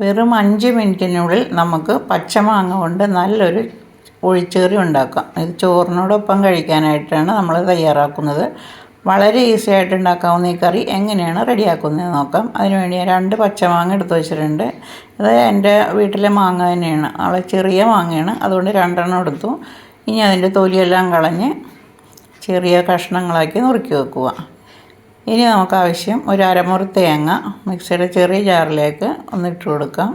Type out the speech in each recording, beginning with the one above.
വെറും അഞ്ച് മിനിറ്റിനുള്ളിൽ നമുക്ക് പച്ചമാങ്ങ കൊണ്ട് നല്ലൊരു ഒഴിച്ചേറി ഉണ്ടാക്കാം. ഇത് ചോറിനോടൊപ്പം കഴിക്കാനായിട്ടാണ് നമ്മൾ തയ്യാറാക്കുന്നത്. വളരെ ഈസി ആയിട്ട് ഉണ്ടാക്കാവുന്ന ഈ കറി എങ്ങനെയാണ് റെഡിയാക്കുന്നത് നോക്കാം. അതിനുവേണ്ടി രണ്ട് പച്ചമാങ്ങ എടുത്ത് വെച്ചിട്ടുണ്ട്. ഇത് എന്റെ വീട്ടിലെ മാങ്ങ തന്നെയാണ്. അവളെ ചെറിയ മാങ്ങയാണ്. അതുകൊണ്ട് രണ്ടെണ്ണം എടുത്തു. ഇനി അതിന്റെ തൊലിയെല്ലാം കളഞ്ഞ് ചെറിയ കഷ്ണങ്ങളാക്കി നുറുക്കി വെക്കുക. ഇനി നമുക്ക് ആവശ്യം ഒരു അരമുറി തേങ്ങ മിക്സിയുടെ ചെറിയ ജാറിലേക്ക് ഒന്നിട്ട് കൊടുക്കാം.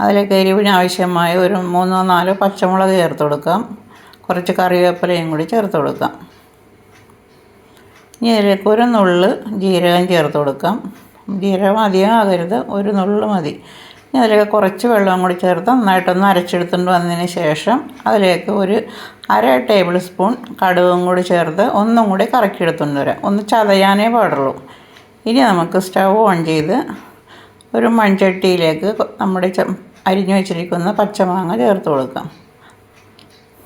അതിലേക്ക് എരിവിന് ആവശ്യമായ ഒരു മൂന്നോ നാലോ പച്ചമുളക് ചേർത്ത് കൊടുക്കാം. കുറച്ച് കറിവേപ്പിലയും കൂടി ചേർത്ത് കൊടുക്കാം. ഇനി അതിലേക്ക് ഒരു നുള്ള് ജീരകം ചേർത്ത് കൊടുക്കാം. ജീരകം അധികം ആകരുത്. ഒരു നുള്ള് മതി. ഇനി അതിലേക്ക് കുറച്ച് വെള്ളം കൂടി ചേർത്ത് നന്നായിട്ടൊന്ന് അരച്ചെടുത്തുകൊണ്ട് വന്നതിന് ശേഷം അതിലേക്ക് ഒരു അര ടേബിൾ സ്പൂൺ കടുകും കൂടി ചേർത്ത് ഒന്നും കൂടി കറക്കിയെടുത്തുകൊണ്ട് വരാം. ഒന്ന് ചതയാനേ പാടുള്ളൂ. ഇനി നമുക്ക് സ്റ്റൗ ഓൺ ചെയ്ത് ഒരു മൺചട്ടിയിലേക്ക് നമ്മുടെ അരിഞ്ഞു വെച്ചിരിക്കുന്ന പച്ചമാങ്ങ ചേർത്ത് കൊടുക്കാം.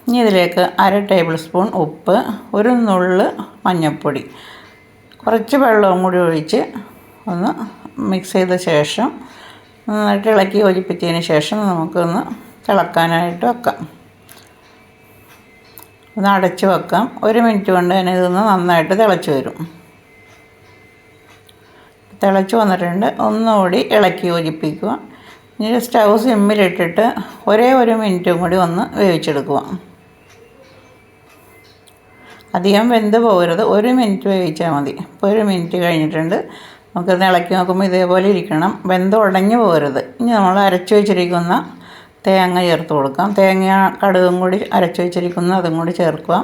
ഇനി ഇതിലേക്ക് അര ടേബിൾ സ്പൂൺ ഉപ്പ് ഒരു നുള്ള് മഞ്ഞൾപ്പൊടി. കുറച്ച് വെള്ളവും കൂടി ഒഴിച്ച് ഒന്ന് മിക്സ് ചെയ്ത ശേഷം നന്നായിട്ട് ഇളക്കി യോജിപ്പിച്ചതിന് ശേഷം നമുക്കൊന്ന് തിളക്കാനായിട്ട് വെക്കാം. ഒന്ന് അടച്ച് വെക്കാം. ഒരു മിനിറ്റ് കൊണ്ട് തന്നെ ഇതൊന്ന് നന്നായിട്ട് തിളച്ച് വരും. തിളച്ച് വന്നിട്ടുണ്ട്. ഒന്നുകൂടി ഇളക്കി യോജിപ്പിക്കുക. ഇനി സ്റ്റൗ സിമ്മിലിട്ടിട്ട് ഒരേ ഒരു മിനിറ്റും കൂടി ഒന്ന് വേവിച്ചെടുക്കുക. അധികം വെന്ത് പോകരുത്. ഒരു മിനിറ്റ് വേവിച്ചാൽ മതി. ഇപ്പോൾ ഒരു മിനിറ്റ് കഴിഞ്ഞിട്ടുണ്ട്. നമുക്കത് ഇളക്കി നോക്കുമ്പോൾ ഇതേപോലെ ഇരിക്കണം. വെന്ത് ഉടഞ്ഞു പോകരുത്. ഇനി നമ്മൾ അരച്ച് വെച്ചിരിക്കുന്ന തേങ്ങ ചേർത്ത് കൊടുക്കാം. തേങ്ങ കടുകും കൂടി അരച്ച് വെച്ചിരിക്കുന്ന അതും കൂടി ചേർക്കുക.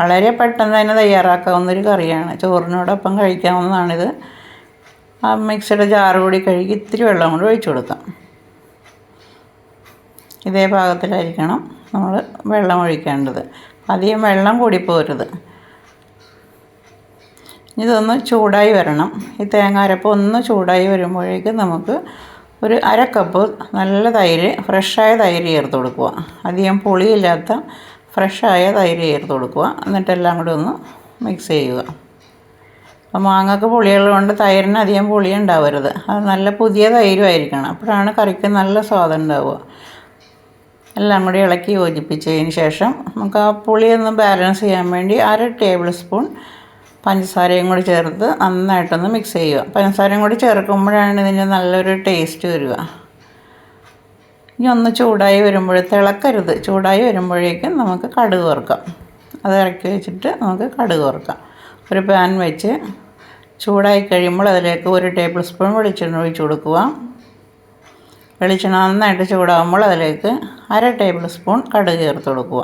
വളരെ പെട്ടെന്ന് തന്നെ തയ്യാറാക്കാവുന്ന ഒരു കറിയാണ്. ചോറിനോടൊപ്പം കഴിക്കാവുന്നതാണിത്. ആ മിക്സിയുടെ ജാറ് കൂടി കഴുകി ഇത്തിരി വെള്ളം കൊണ്ട് ഒഴിച്ചു കൊടുക്കാം. ഇതേ പാകത്തിലായിരിക്കണം നമ്മൾ വെള്ളം ഒഴിക്കേണ്ടത്. അധികം വെള്ളം കൂടി പോരുത്. ഇതൊന്ന് ചൂടായി വരണം. ഈ തേങ്ങ അരപ്പ് ഒന്ന് ചൂടായി വരുമ്പോഴേക്കും നമുക്ക് ഒരു അര കപ്പ് നല്ല തൈര് ഫ്രഷായ തൈര് ചേർത്ത് കൊടുക്കുക. അധികം പുളിയില്ലാത്ത ഫ്രഷായ തൈര് ചേർത്ത് കൊടുക്കുക. എന്നിട്ടെല്ലാം കൂടി ഒന്ന് മിക്സ് ചെയ്യുക. അപ്പോൾ മാങ്ങക്ക് പുളിയുള്ളതുകൊണ്ട് തൈരിന് അധികം പുളി ഉണ്ടാവരുത്. അത് നല്ല പുതിയ തൈരുമായിരിക്കണം അപ്പോഴാണ് കറിക്ക് നല്ല സ്വാദം ഉണ്ടാവുക. എല്ലാം കൂടി ഇളക്കി യോജിപ്പിച്ചതിന് ശേഷം നമുക്ക് ആ പുളിയൊന്ന് ബാലൻസ് ചെയ്യാൻ വേണ്ടി അര ടേബിൾ സ്പൂൺ പഞ്ചസാരയും കൂടി ചേർത്ത് നന്നായിട്ടൊന്ന് മിക്സ് ചെയ്യുക. പഞ്ചസാരയും കൂടി ചേർക്കുമ്പോഴാണ് ഇതിന്റെ നല്ലൊരു ടേസ്റ്റ് വരിക. ഇനി ഒന്ന് ചൂടായി വരുമ്പോൾ തിളക്കരുത്. ചൂടായി വരുമ്പോഴേക്കും നമുക്ക് കടുക് വറുക്കാം. അത് ഇറക്കി വെച്ചിട്ട് നമുക്ക് കടുക് വറുക്കാം. ഒരു പാൻ വെച്ച് ചൂടായി കഴിയുമ്പോൾ അതിലേക്ക് ഒരു ടേബിൾ സ്പൂൺ വെളിച്ചെണ്ണ ഒഴിച്ച് കൊടുക്കുക. വെളിച്ചെണ്ണ നന്നായിട്ട് ചൂടാകുമ്പോൾ അതിലേക്ക് അര ടേബിൾ സ്പൂൺ കടുക് ചേർത്ത് കൊടുക്കുക.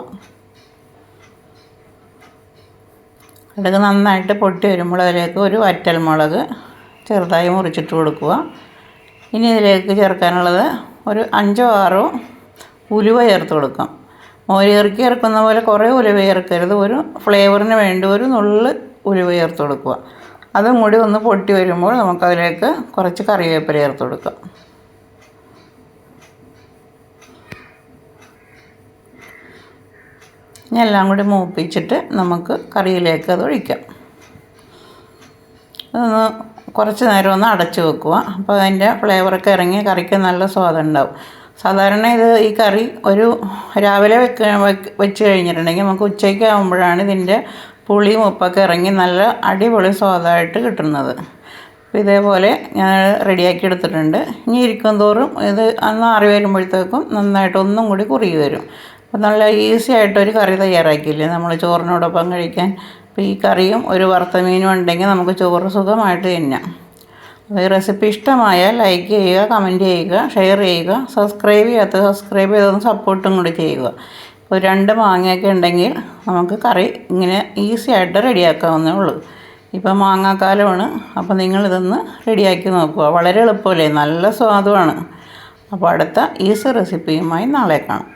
കടുക് നന്നായിട്ട് പൊട്ടി വരുമ്പോൾ ഒരു വറ്റൽ മുളക് ചെറുതായി മുറിച്ചിട്ട് കൊടുക്കുക. ഇനി ഇതിലേക്ക് ചേർക്കാനുള്ളത് ഒരു അഞ്ചോ ആറോ ഉലുവ ചേർത്ത് കൊടുക്കാം. മോരിയിറക്കി ഇറക്കുന്ന പോലെ കുറേ ഉലുവ ചേർക്കരുത്. ഒരു ഫ്ലേവറിന് വേണ്ടി ഒരു നുള്ള് ഉലുവ ചേർത്ത് കൊടുക്കുക. അതും കൂടി ഒന്ന് പൊട്ടി വരുമ്പോൾ നമുക്കതിലേക്ക് കുറച്ച് കറിവേപ്പില ചേർത്ത് കൊടുക്കാം. ഇനി എല്ലാം കൂടി മൂപ്പിച്ചിട്ട് നമുക്ക് കറിയിലേക്ക് അത് ഒഴിക്കാം. അതൊന്ന് കുറച്ച് നേരം ഒന്ന് അടച്ചു വെക്കുക. അപ്പോൾ അതിന്റെ ഫ്ലേവറൊക്കെ ഇറങ്ങി കറിക്ക് നല്ല സ്വാദം ഉണ്ടാവും. സാധാരണ ഇത് ഈ കറി ഒരു രാവിലെ വെക്ക വെച്ച് കഴിഞ്ഞിട്ടുണ്ടെങ്കിൽ നമുക്ക് ഉച്ചയ്ക്ക് ആകുമ്പോഴാണ് ഇതിന്റെ പുളി ഉപ്പൊക്കെ ഇറങ്ങി നല്ല അടിപൊളി സ്വാദമായിട്ട് കിട്ടുന്നത്. അപ്പോൾ ഇതേപോലെ ഞാൻ റെഡിയാക്കി എടുത്തിട്ടുണ്ട്. ഇനി ഇരിക്കും തോറും ഇത് അന്ന് ആറി വരുമ്പോഴത്തേക്കും നന്നായിട്ട് ഒന്നും കൂടി കുറുകി വരും. അപ്പോൾ നല്ല ഈസി ആയിട്ടൊരു കറി തയ്യാറാക്കിയില്ലേ? നമ്മൾ ചോറിനോടൊപ്പം കഴിക്കാൻ. അപ്പോൾ ഈ കറിയും ഒരു വറുത്ത മീനും ഉണ്ടെങ്കിൽ നമുക്ക് ചോറ് സുഖമായിട്ട് തിന്നാം. അപ്പോൾ ഈ റെസിപ്പി ഇഷ്ടമായാൽ ലൈക്ക് ചെയ്യുക കമന്റ് ചെയ്യുക ഷെയർ ചെയ്യുക സബ്സ്ക്രൈബ് ചെയ്യാത്ത സബ്സ്ക്രൈബ് ചെയ്തൊന്ന് സപ്പോർട്ടും കൂടി ചെയ്യുക. ഇപ്പോൾ രണ്ട് മാങ്ങയൊക്കെ ഉണ്ടെങ്കിൽ നമുക്ക് കറി ഇങ്ങനെ ഈസി ആയിട്ട് റെഡിയാക്കാവുന്നേ ഉള്ളൂ. ഇപ്പോൾ മാങ്ങാക്കാലമാണ്. അപ്പോൾ നിങ്ങളിതൊന്ന് റെഡിയാക്കി നോക്കുക. വളരെ എളുപ്പമല്ലേ? നല്ല സ്വാദുമാണ് അപ്പോൾ അടുത്ത ഈസി റെസിപ്പിയുമായി നാളെ കാണാം.